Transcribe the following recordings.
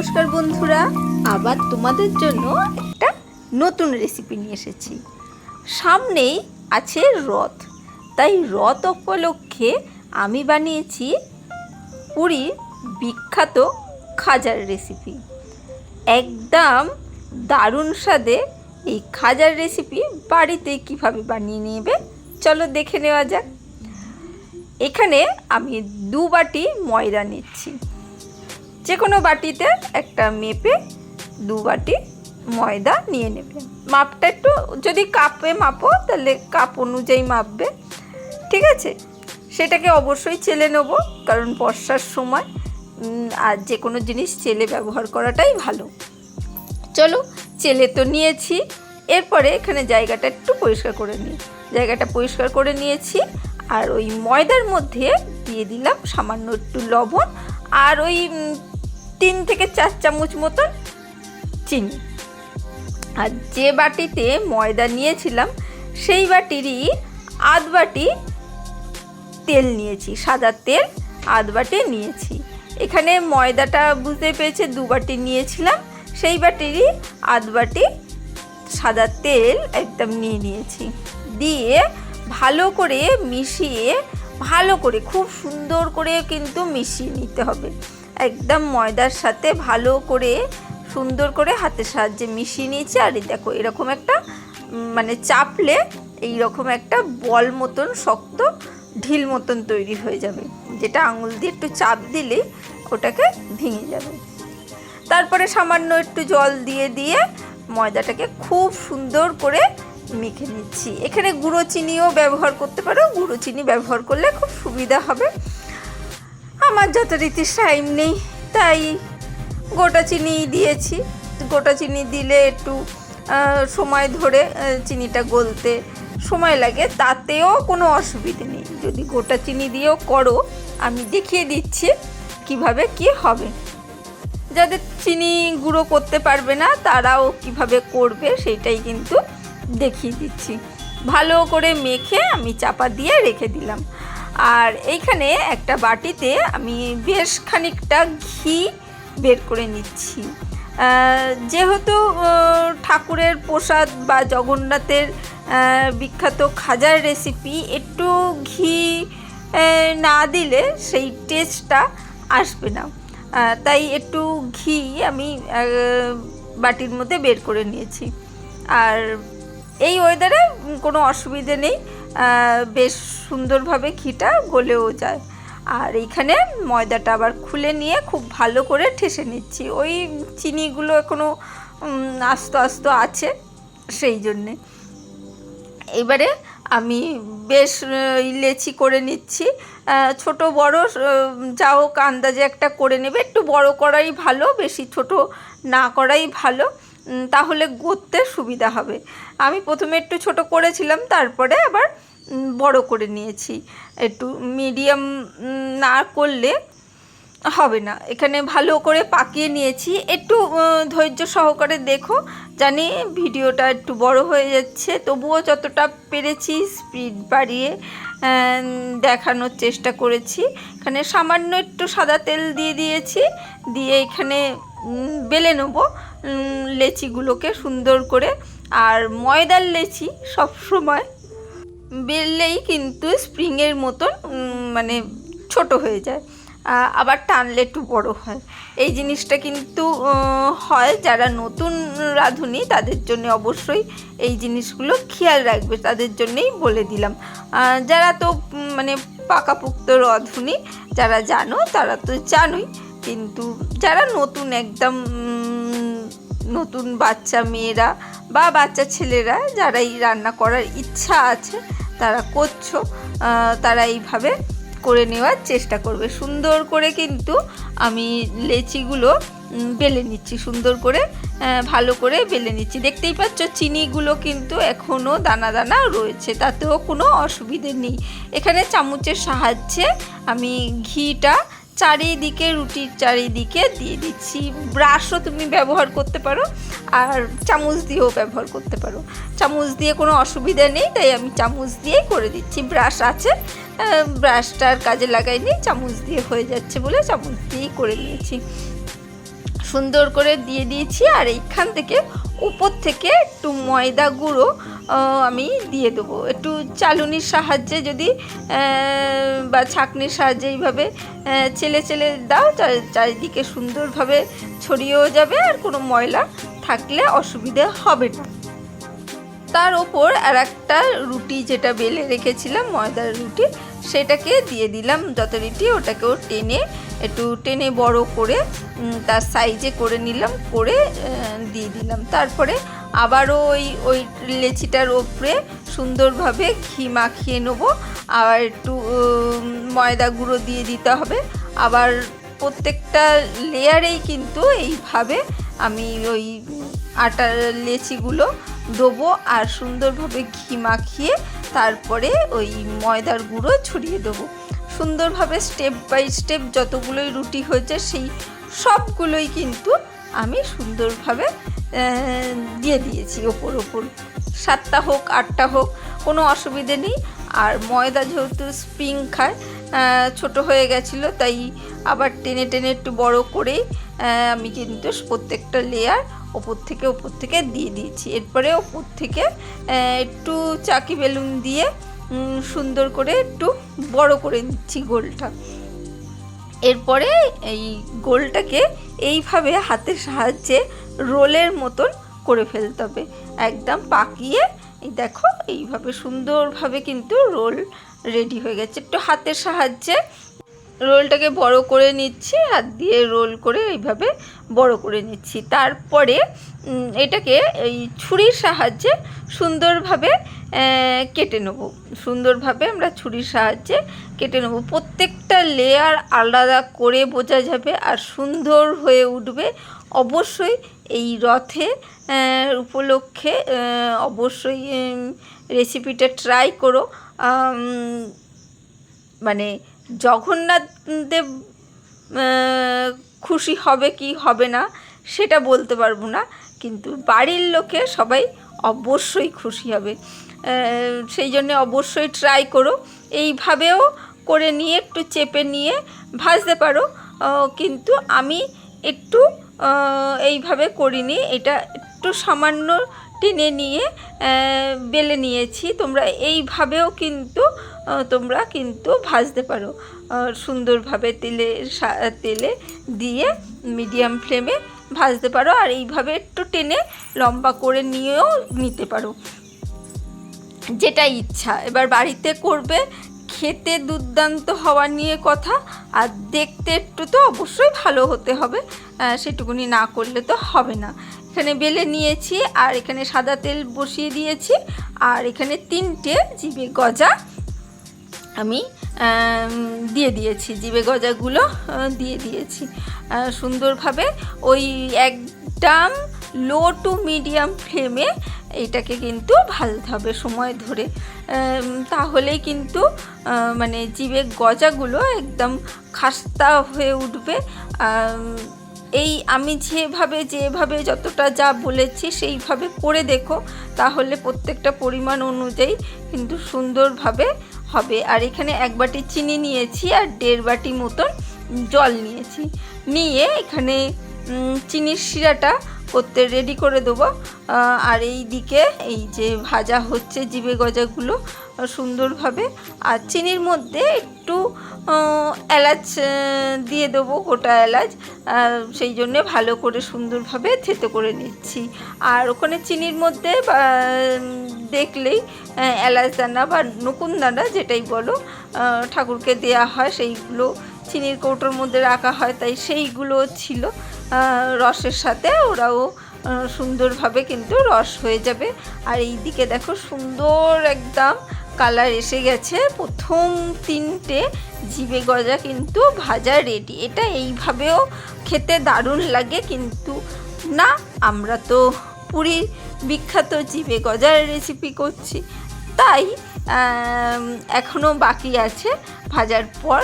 নমস্কার বন্ধুরা, আবার তোমাদের জন্য একটা নতুন রেসিপি নিয়ে এসেছি। সামনেই আছে রথ। তাই রথ উপলক্ষে আমি বানিয়েছি পুরীর বিখ্যাত খাজার রেসিপি একদম দারুণ স্বাদে এই খাজার রেসিপি বাড়িতে কীভাবে বানিয়ে নেবে, চলো দেখে নেওয়া যাক। এখানে আমি দু বাটি ময়দা নিচ্ছি। যে কোনো বাটিতে একটা মেপে দু বাটি ময়দা নিয়ে নেবে। মাপটা একটু যদি কাপে মাপো, তাহলে কাপ অনুযায়ী মাপবে। ঠিক আছে? সেটাকে অবশ্যই চেলে নেব, কারণ বর্ষার সময় আর যে কোনো জিনিস চেলে ব্যবহার করাটাই ভালো। চলো, চেলে তো নিয়েছি। এরপরে এখানে জায়গাটা একটু পরিষ্কার করে নিই। জায়গাটা পরিষ্কার করে নিয়েছি, আর ওই ময়দার মধ্যে দিয়ে দিলাম সামান্য একটু লবণ, আর ওই তিন থেকে চার চামচ মতন চিনি। আর যে বাটিতে ময়দা নিয়েছিলাম, সেই বাটিরই আধ বাটি তেল নিয়েছি, সাদা তেল আধ বাটি নিয়েছি। এখানে ময়দাটা বুঝতে পেরেছে, দু বাটি নিয়েছিলাম, সেই বাটিরই আধ বাটি সাদা তেল একদম নিয়ে নিয়েছি। দিয়ে ভালো করে মিশিয়ে, ভালো করে, খুব সুন্দর করে কিন্তু মিশিয়ে নিতে হবে। একদম ময়দার সাথে ভালো করে, সুন্দর করে হাতের সাহায্যে মিশিয়ে নিয়েছি। আর এই দেখো, এরকম একটা মানে চাপলে এই রকম একটা বল মতন, শক্ত ঢিল মতন তৈরি হয়ে যাবে। যেটা আঙুল দিয়ে একটু চাপ দিলেই ওটাকে ভেঙে যাবে। তারপরে সামান্য একটু জল দিয়ে দিয়ে ময়দাটাকে খুব সুন্দর করে মেখে নিচ্ছি। এখানে গুঁড়ো চিনিও ব্যবহার করতে পারো। গুঁড়ো চিনি ব্যবহার করলে খুব সুবিধা হবে। আমার যথারীতি টাইম নেই, তাই গোটা চিনি দিয়েছি। গোটা চিনি দিলে একটু সময় ধরে চিনিটা গলতে সময় লাগে, তাতেও কোনো অসুবিধে নেই। যদি গোটা চিনি দিয়েও করো, আমি দেখিয়ে দিচ্ছি কীভাবে কি হবে। যাদের চিনি গুঁড়ো করতে পারবে না, তারাও কীভাবে করবে, সেটাই কিন্তু দেখিয়ে দিচ্ছি। ভালো করে মেখে আমি চাপা দিয়ে রেখে দিলাম। আর এইখানে একটা বাটিতে আমি বেশ খানিকটা ঘি বের করে নিচ্ছি। যেহেতু ঠাকুরের প্রসাদ বা জগন্নাথের বিখ্যাত খাজার রেসিপি একটু ঘি না দিলে সেই টেস্টটা আসবে না। তাই একটু ঘি আমি বাটির মধ্যে বের করে নিয়েছি। আর এই ওয়েদারে কোনো অসুবিধে নেই। বেশ সুন্দরভাবে ঘিটা গলেও যায়। আর এইখানে ময়দাটা আবার খুলে নিয়ে খুব ভালো করে ঠেসে নিচ্ছি। ওই চিনিগুলো এখনও আস্ত আস্তে আছে সেই জন্যে। এবারে আমি বেশ লেচি করে নিচ্ছি। ছোট বড় যা হোক আন্দাজে একটা করে নেবে। একটু বড় করাই ভালো, বেশি ছোট না করাই ভালো। তাহলে গড়তে সুবিধা হবে। আমি প্রথমে একটু ছোট করেছিলাম, তারপরে আবার বড় করে নিয়েছি। একটু মিডিয়াম না করলে হবে না। এখানে ভালো করে পাকিয়ে নিয়েছি। একটু ধৈর্য সহকারে দেখো। জানি ভিডিওটা একটু বড় হয়ে যাচ্ছে, তবুও যতটা পেরেছি স্পিড বাড়িয়ে দেখানোর চেষ্টা করেছি। এখানে সামান্য একটু সাদা তেল দিয়ে দিয়েছি। দিয়ে এখানে বেলে নেব। লেচিগুলোকে সুন্দর করে। আর ময়দার লেচি সবসময় বেললেই কিন্তু স্প্রিংয়ের মতন মানে ছোট হয়ে যায় আবার টানলে একটু বড় হয়। এই জিনিসটা কিন্তু হয় যারা নতুন রাঁধুনি, তাদের জন্য অবশ্যই এই জিনিসগুলো খেয়াল রাখবে, তাদের জন্যেই বলে দিলাম। যারা তো মানে পাকাপুক্ত রাঁধুনি, যারা জানো, তারা তো জানোই, কিন্তু যারা নতুন একদম নতুন বাচ্চা মেয়েরা বা বাচ্চা ছেলেরা যারা এই রান্না করার ইচ্ছা আছে, তারা করছ তারা এইভাবে করে নেওয়ার চেষ্টা করবে। সুন্দর করে কিন্তু আমি লেচিগুলো বেলে নিচ্ছি। সুন্দর করে ভালো করে বেলে নিচ্ছি। দেখতেই পাচ্ছ চিনিগুলো কিন্তু এখনও দানা দানা রয়েছে, তাতেও কোনো অসুবিধে নেই। এখানে চামচের সাহায্যে আমি ঘিটা চারিদিকে, রুটির চারিদিকে দিয়ে দিচ্ছি। ব্রাশও তুমি ব্যবহার করতে পারো আর চামচ দিয়েও ব্যবহার করতে পারো। চামচ দিয়ে কোনো অসুবিধা নেই, তাই আমি চামচ দিয়েই করে দিচ্ছি। ব্রাশ আছে ব্রাশটার কাজে লাগাইনি, চামচ দিয়ে হয়ে যাচ্ছে বলে চামচ দিয়েই করে নিয়েছি। সুন্দর করে দিয়ে দিয়েছি আর এইখান থেকে উপর থেকে একটু ময়দা গুঁড়ো আমি দিয়ে দেবো। একটু চালুনির সাহায্যে যদি বা ছাঁকনির সাহায্যে এইভাবে ছেলে চেলে দাও চার- চারিদিকে সুন্দরভাবে ছড়িয়েও যাবে আর কোনো ময়লা থাকলে অসুবিধে হবে না। তার ওপর আর একটা রুটি যেটা বেলে রেখেছিলাম, ময়দার রুটি, সেটাকে দিয়ে দিলাম যত যথারীতি। ওটাকেও টেনে, একটু টেনে বড় করে তার সাইজে করে নিলাম, করে দিয়ে দিলাম। তারপরে আবারও ওই ওই লেচিটার ওপরে সুন্দরভাবে ঘি মাখিয়ে নেব। আর একটু ময়দা গুঁড়ো দিয়ে দিতে হবে। আবার প্রত্যেকটা লেয়ারেই কিন্তু এইভাবে আমি ওই আটার লেচিগুলো দেবো আর সুন্দরভাবে ঘি মাখিয়ে তারপরে ওই ময়দার গুঁড়ো ছড়িয়ে দেবো। সুন্দরভাবে স্টেপ বাই স্টেপ যতগুলোই রুটি হয়েছে সেই সবগুলোই কিন্তু আমি সুন্দরভাবে দিয়ে দিয়েছি ওপর ওপর। সাতটা হোক, আটটা হোক, কোনো অসুবিধে নেই। আর ময়দা যেহেতু স্প্রিং খায় ছোট হয়ে গেছিল, তাই আবার টেনে টেনে একটু বড় করেই আমি কিন্তু প্রত্যেকটা লেয়ার ওপর থেকে ওপর থেকে দিয়ে দিয়েছি। এরপরে ওপর থেকে একটু চাকি বেলুন দিয়ে সুন্দর করে একটু বড় করে নিচ্ছি গোলটা। এরপরে এই গোলটাকে এইভাবে হাতের সাহায্যে রোলের মতন করে ফেলতে হবে। একদম পাকিয়ে, এই দেখো, এইভাবে সুন্দরভাবে কিন্তু রোল রেডি হয়ে গেছে। একটু হাতের সাহায্যে রোলটাকে বড় করে নিচ্ছি, হাত দিয়ে রোল করে এইভাবে বড় করে নিচ্ছি। তারপরে এটাকে এই ছুরির সাহায্যে সুন্দরভাবে কেটে নেব। সুন্দরভাবে আমরা ছুরির সাহায্যে কেটে নেব। প্রত্যেকটা লেয়ার আলাদা করে বোঝা যাবে আর সুন্দর হয়ে উঠবে। অবশ্যই এই রথে উপলক্ষে অবশ্যই রেসিপিটা ট্রাই করো। মানে জগন্নাথ দেব খুশি হবে কি হবে না, সেটা বলতে পারব না, কিন্তু বাড়ির লোকে সবাই অবশ্যই খুশি হবে। সেই জন্যে অবশ্যই ট্রাই করো। এইভাবেও করে নিয়ে, একটু চেপে নিয়ে ভাজতে পারো। কিন্তু আমি একটু এইভাবে করিনি, এটা একটু সামান্য টেনে নিয়ে বেলে নিয়েছি। তোমরা এইভাবেও কিন্তু তোমরা কিন্তু ভাজতে পারো। সুন্দরভাবে তেলে তেলে দিয়ে মিডিয়াম ফ্লেমে ভাজতে পারো আর এইভাবে একটু টেনে লম্বা করে নিয়েও নিতে পারো। যেটা ইচ্ছা। এবার বাড়িতে করবে, খেতে দুর্দান্ত হওয়া নিয়ে কথা, আর দেখতে একটু তো অবশ্যই ভালো হতে হবে। সেটুকুনি না করলে তো হবে না। এখানে বেলে নিয়েছি, আর এখানে সাদা তেল বসিয়ে দিয়েছি, আর এখানে তিনটে জিবে গজা আমি দিয়ে দিয়েছি, জিবে গজাগুলো দিয়ে দিয়েছি। সুন্দরভাবে ওই একদম লো টু মিডিয়াম ফ্লেমে এটাকে কিন্তু ভাজতে হবে সময় ধরে। তাহলেই কিন্তু মানে জিবে গজাগুলো একদম খাস্তা হয়ে উঠবে। এই আমি যেভাবে যেভাবে যতটা যা বলেছি সেইভাবে করে দেখো। তাহলে প্রত্যেকটা পরিমাণ অনুযায়ী কিন্তু সুন্দরভাবে হবে। আর এখানে এক বাটি চিনি নিয়েছি আর দেড় বাটি মতন জল নিয়েছি। নিয়ে এখানে চিনির শিরাটা করতে রেডি করে দেবো। আর এই দিকে এই যে ভাজা হচ্ছে জিবে গজাগুলো সুন্দরভাবে। আর চিনির মধ্যে একটু এলাচ দিয়ে দেবো গোটা এলাচ। সেই জন্যে ভালো করে সুন্দরভাবে থেতো করে নিচ্ছি। আর ওখানে চিনির মধ্যে দেখলেই এলাচ দানা বা নকুন দানা যেটাই বলো ঠাকুরকে দেয়া হয় সেইগুলো চিনির কৌটোর মধ্যে রাখা হয়, তাই সেইগুলো ছিল। রসের সাথে ওরাও সুন্দরভাবে কিন্তু রস হয়ে যাবে। আর এই দিকে দেখো সুন্দর একদম কালার এসে গেছে। প্রথম তিনটে জিবে গজা কিন্তু ভাজা রেডি। এটা এইভাবেও খেতে দারুণ লাগে কিন্তু না, আমরা তো পুরীর বিখ্যাত জিবে গজার রেসিপি করছি। তাই এখনও বাকি আছে ভাজার পর।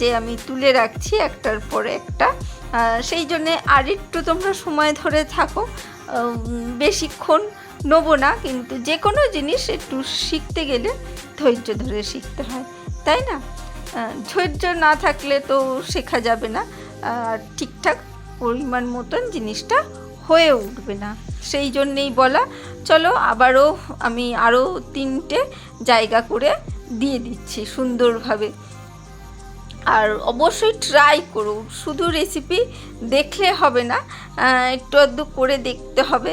যে আমি তুলে রাখছি একটার পর একটা। সেই জন্যে আর একটু তোমরা সময় ধরে থাকো। বেশিক্ষণ নেব না, কিন্তু যে কোনো জিনিস একটু শিখতে গেলে ধৈর্য ধরে শিখতে হয়, তাই না? ধৈর্য না থাকলে তো শেখা যাবে না, আর ঠিকঠাক পরিমাণ মতন জিনিসটা হয়ে উঠবে না। সেই জন্যেই বলা, চলো আবারও আমি আরও তিনটে জায়গা করে দিয়ে দিচ্ছি সুন্দরভাবে। আর অবশ্যই ট্রাই করুন। শুধু রেসিপি দেখলে হবে না একটু আধটু করে দেখতে হবে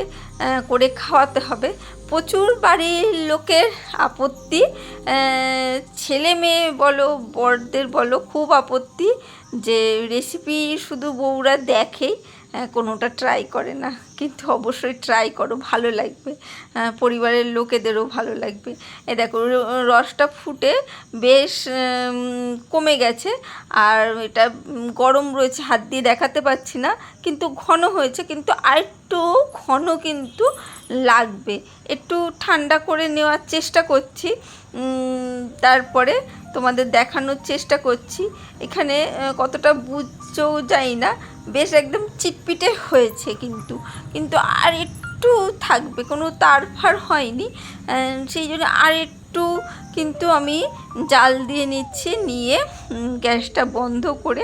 করে খাওয়াতে হবে। প্রচুর বাড়ির লোকের আপত্তি ছেলে মেয়ে বলো বড়দের বলো খুব আপত্তি যে রেসিপি শুধু বউরা দেখে আহ, কোনোটা ট্রাই করে না। কিন্তু অবশ্যই ট্রাই করো, ভালো লাগবে। পরিবারের লোকেদেরও ভালো লাগবে। এ দেখো রসটা ফুটে বেশ কমে গেছে। আর এটা গরম রয়েছে, হাত দিয়ে দেখাতে পাচ্ছি না। কিন্তু ঘন হয়েছে, কিন্তু আরেকটু ঘন কিন্তু লাগবে। একটু ঠান্ডা করে নেওয়ার চেষ্টা করছি। তারপরে তোমাদের দেখানোর চেষ্টা করছি। এখানে কতটা বুঝছেও যাই না। বেশ একদম চিটপিটে হয়েছে কিন্তু। কিন্তু আর একটু থাকবে, কোনো তারফার হয়নি। সেই জন্য আর একটু কিন্তু আমি জাল দিয়ে নিচ্ছি, নিয়ে গ্যাসটা বন্ধ করে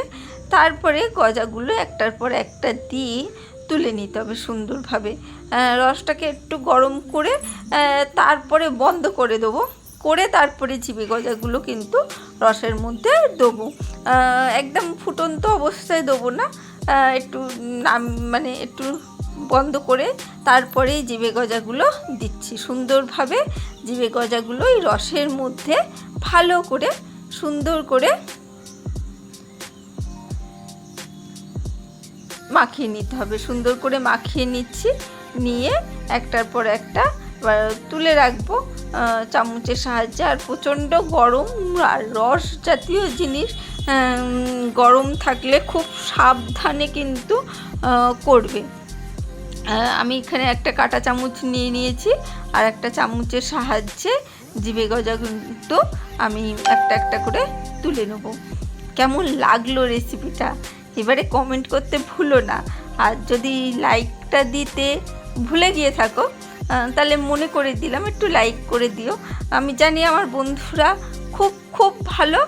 তারপরে গজাগুলো একটার পর একটা দিয়ে তুলে নিতে হবে সুন্দরভাবে। রসটাকে একটু গরম করে তারপরে বন্ধ করে দেবো। করে তারপরে চিবি গজাগুলো কিন্তু রসের মধ্যে দেবো। একদম ফুটন্ত অবস্থায় দেবো না। একটু নাম মানে একটু বন্ধ করে তারপরেই জিবে গজাগুলো দিচ্ছি। সুন্দরভাবে জিবে গজাগুলো এই রসের মধ্যে ভালো করে, সুন্দর করে মাখিয়ে নিতে হবে। সুন্দর করে মাখিয়ে নিচ্ছি। নিয়ে একটার পর একটা তুলে রাখব। চামচের সাহায্যে আর প্রচণ্ড গরম আর রস জাতীয় জিনিস গরম থাকলে খুব সাবধানে কিন্তু করবে। আমি এখানে একটা কাঁটা চামচ নিয়ে নিয়েছি আর একটা চামচের সাহায্যে জিবে গজা কিন্তু আমি একটা একটা করে তুলে নেব। কেমন লাগল রেসিপিটা এবারে কমেন্ট করতে ভুলো না। আর যদি লাইকটা দিতে ভুলে গিয়ে থাকো তাহলে মনে করে দিলাম, একটু লাইক করে দিও। আমি জানি আমার বন্ধুরা খুব খুব ভালো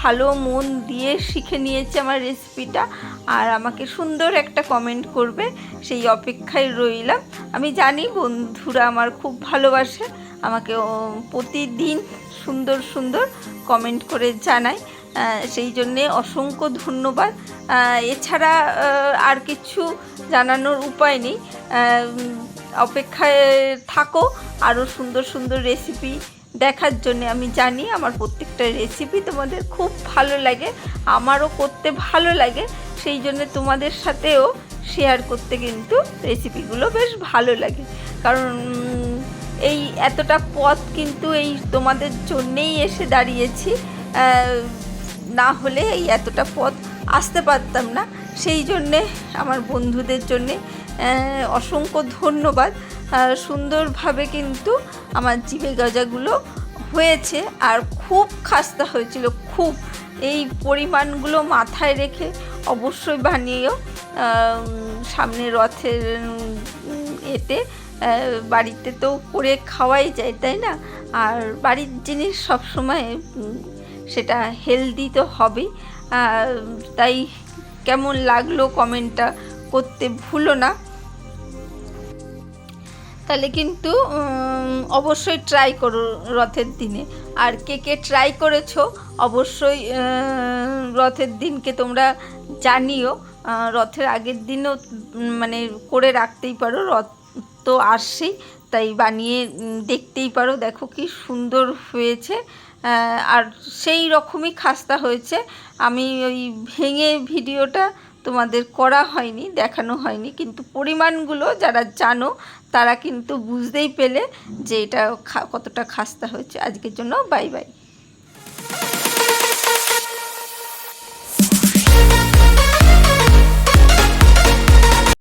ভালো মন দিয়ে শিখে নিয়েছে আমার রেসিপিটা আর আমাকে সুন্দর একটা কমেন্ট করবে, সেই অপেক্ষায় রইলাম। আমি জানি বন্ধুরা আমার খুব ভালোবাসে, আমাকে প্রতিদিন সুন্দর সুন্দর কমেন্ট করে জানায়। সেই জন্যে অসংখ্য ধন্যবাদ। এছাড়া আর কিছু জানানোর উপায় নেই। অপেক্ষায় থাকো আরও সুন্দর সুন্দর রেসিপি দেখার জন্য আমি জানি আমার প্রত্যেকটা রেসিপি তোমাদের খুব ভালো লাগে, আমারও করতে ভালো লাগে, সেই জন্য তোমাদের সাথেও শেয়ার করতে কিন্তু রেসিপিগুলো বেশ ভালো লাগে। কারণ এই এতটা পথ কিন্তু এই তোমাদের জন্যেই এসে দাঁড়িয়েছি না হলে এই এতটা পথ আসতে পারতাম না, সেই জন্যে আমার বন্ধুদের জন্যে অসংখ্য ধন্যবাদ। সুন্দরভাবে কিন্তু আমার জিভে গজাগুলো হয়েছে আর খুব খাস্তা হয়েছিল খুব। এই পরিমাণগুলো মাথায় রেখে অবশ্যই বানিয়েও সামনে রথের এতে বাড়িতে তো করে খাওয়াই যায় তাই না? আর বাড়ির জিনিস সবসময় সেটা হেলদি তো আহ, তাই কেমন লাগল কমেন্টটা করতে ভুলো না। তাহলে কিন্তু অবশ্যই ট্রাই করো রথের দিনে। আর কে কে ট্রাই করেছ, অবশ্যই রথের দিনকে তোমরা জানিও। রথের আগের দিনও মানে করে রাখতেই পারো। রথ তো আসছেই তাই বানিয়ে দেখতেই পারো। দেখো কি সুন্দর হয়েছে। আর সেই রকমই খাস্তা হয়েছে। আমি ওই ভেঙে ভিডিওটা তোমাদের করা হয়নি, দেখানো হয়নি, কিন্তু পরিমাণগুলো যারা জানো, তারা কিন্তু বুঝতেই পেলে যে এটা কতটা খাস্তা হয়েছে। আজকের জন্য বাই বাই।